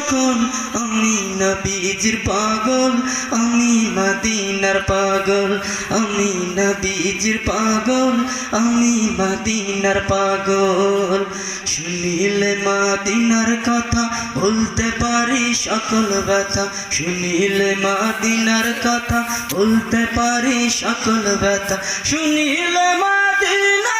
সকল আমি নবীজির পাগল, আমি মদিনার পাগল, আমি নবীজির পাগল, আমি মদিনার পাগল। শুনিলে মাদিনার কথা বলতে পারি সকল ব্যথা। শুনিলে মাদিনার কথা বলতে পারি সকল ব্যথা। শুনিলে মাদিনার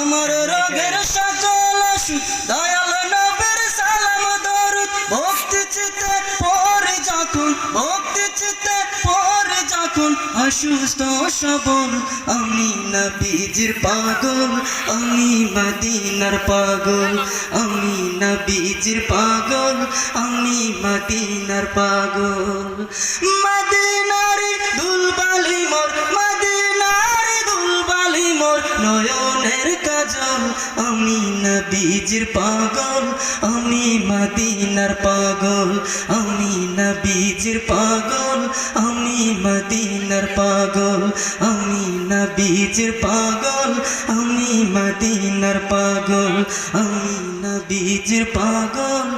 আমার রোগের সকল দয়াল নবের সালাম দরুদ। ভক্তি চিতে পরে যখন ভক্তি চিতে পরে যখন অসুস্থ সবল। আমি নবীজির পাগল আমি মদিনার পাগল আমি নবীজির পাগল আমি মদিনার পাগল। মদিনারি আমি নবীজির পাগল আমি মদিনার পাগল আমি নবীজির পাগল আমি মদিনার পাগল আমি নবীজির পাগল আমি মদিনার পাগল আমি নবীজির পাগল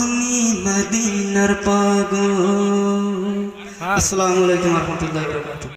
আমি মদিনার পাগল। আসসালামু আলাইকুম রহমতুল্লাহ